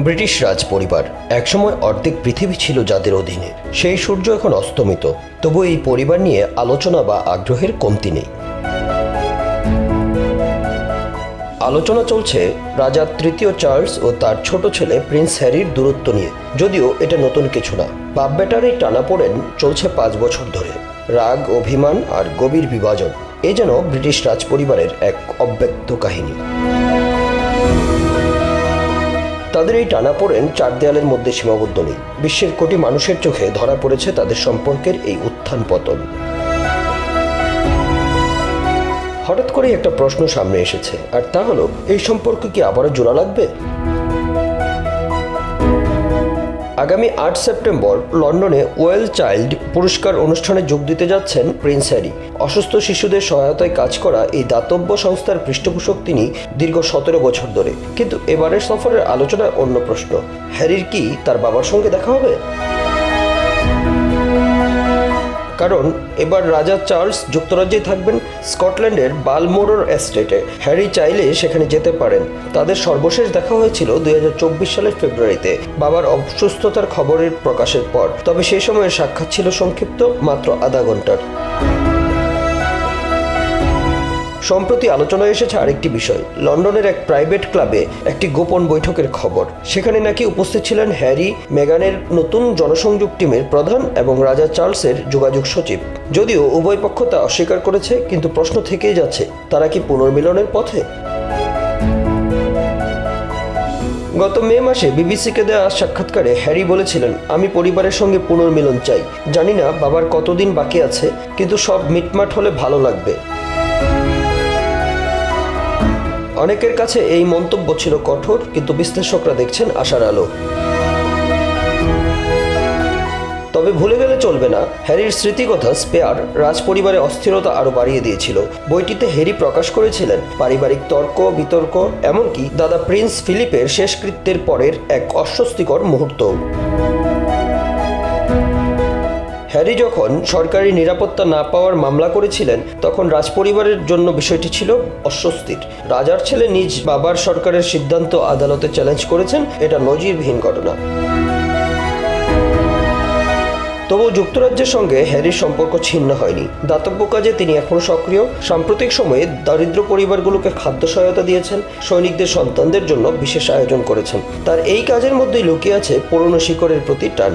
British রাজ পরিবার একসময় অর্ধেক পৃথিবী ছিল যাদের অধীনে। সেই সূর্য এখন অস্তমিত। তবু এই পরিবার নিয়ে আলোচনা বা আগ্রহের কমতি নেই। আলোচনা চলছে রাজা তৃতীয় চার্লস ও তার ছোট ছেলে প্রিন্স হ্যারির দূরত্ব নিয়ে। যদিও এটা নতুন কিছু না। বাপ বেটার এই টানাপোড়েন চলছে পাঁচ বছর ধরে। রাগ, অভিমান আর গভীর বিভাজন। এ যেন ব্রিটিশ রাজ পরিবারের এক অব্যক্ত কাহিনী। তাদের এই টানাপোড়েন চার দেয়ালের মধ্যে সীমাবদ্ধ নেই। বিশ্বের কোটি মানুষের চোখে ধরা পড়েছে তাদের সম্পর্কের এই উত্থান পতন। হঠাৎ করেই একটা প্রশ্ন সামনে এসেছে, আর তা হলো, এই সম্পর্ক কি আবারও জোড়া লাগবে? আগামী আট সেপ্টেম্বর লন্ডনে ওয়েল চাইল্ড পুরস্কার অনুষ্ঠানে যোগ দিতে যাচ্ছেন প্রিন্স হ্যারি। অসুস্থ শিশুদের সহায়তায় কাজ করা এই দাতব্য সংস্থার পৃষ্ঠপোষক তিনি দীর্ঘ সতেরো বছর ধরে। কিন্তু এবারের সফরের আলোচনায় অন্য প্রশ্ন, হ্যারির কি তার বাবার সঙ্গে দেখা হবে? কারণ এবার রাজা চার্লস যুক্তরাজ্যে থাকবেন স্কটল্যান্ডের বালমোরর এস্টেটে। হ্যারি চাইলে সেখানে যেতে পারেন। তাদের সর্বশেষ দেখা হয়েছিল দুই হাজার চব্বিশ সালের ফেব্রুয়ারিতে। বাবার অসুস্থতার খবরের প্রকাশের পর। তবে সেই সময়ের সাক্ষাৎ ছিল সংক্ষিপ্ত, মাত্র আধা ঘণ্টার সম্প্রতি আলোচনায় এসেছে আরেকটি বিষয়। লন্ডনের এক প্রাইভেট ক্লাবে একটি গোপন বৈঠকের খবর। সেখানে নাকি উপস্থিত ছিলেন হ্যারি, মেগানের নতুন জনসংযোগ টিমের প্রধান এবং রাজা চার্লসের যোগাযোগ সচিব। যদিও উভয় পক্ষ তা অস্বীকার করেছে, কিন্তু প্রশ্ন থেকেই যাচ্ছে, তারা কি পুনর্মিলনের পথে? গত মে মাসে বিবিসিকে দেওয়া সাক্ষাৎকারে হ্যারি বলেছিলেন, আমি পরিবারের সঙ্গে পুনর্মিলন চাই। জানি না বাবার কতদিন বাকি আছে, কিন্তু সব মিটমাট হলে ভালো লাগবে। অনেকের কাছে এই মন্তব্য ছিল কঠোর, কিন্তু বিশ্লেষকরা দেখছেন আশার আলো। তবে ভুলে গেলে চলবে না। হ্যারির স্মৃতিকথা স্পেয়ার রাজপরিবারে অস্থিরতা আরও বাড়িয়ে দিয়েছিল। বইটিতে হ্যারি প্রকাশ করেছিলেন, পারিবারিক তর্ক, বিতর্ক, এমনকি দাদা প্রিন্স ফিলিপের শেষকৃত্যের পরের এক অস্বস্তিকর মুহূর্ত হ্যারি যখন সরকারি নিরাপত্তা না পাওয়ার মামলা করেছিলেন, তখন রাজপরিবারের জন্য বিষয়টি ছিল অস্বস্তির। রাজার ছেলে নিজ বাবার সরকারের সিদ্ধান্ত আদালতে চ্যালেঞ্জ করেছেন, এটা নজিরবিহীন ঘটনা। তবু যুক্তরাজ্যের সঙ্গে হ্যারির সম্পর্ক ছিন্ন হয়নি। দাতব্য কাজে তিনি এখনও সক্রিয়। সাম্প্রতিক সময়ে দারিদ্র পরিবারগুলোকে খাদ্য সহায়তা দিয়েছেন, সৈনিকদের সন্তানদের জন্য বিশেষ আয়োজন করেছেন। তার এই কাজের মধ্যেই লুকিয়ে আছে পুরনো শিকড়ের প্রতি টান।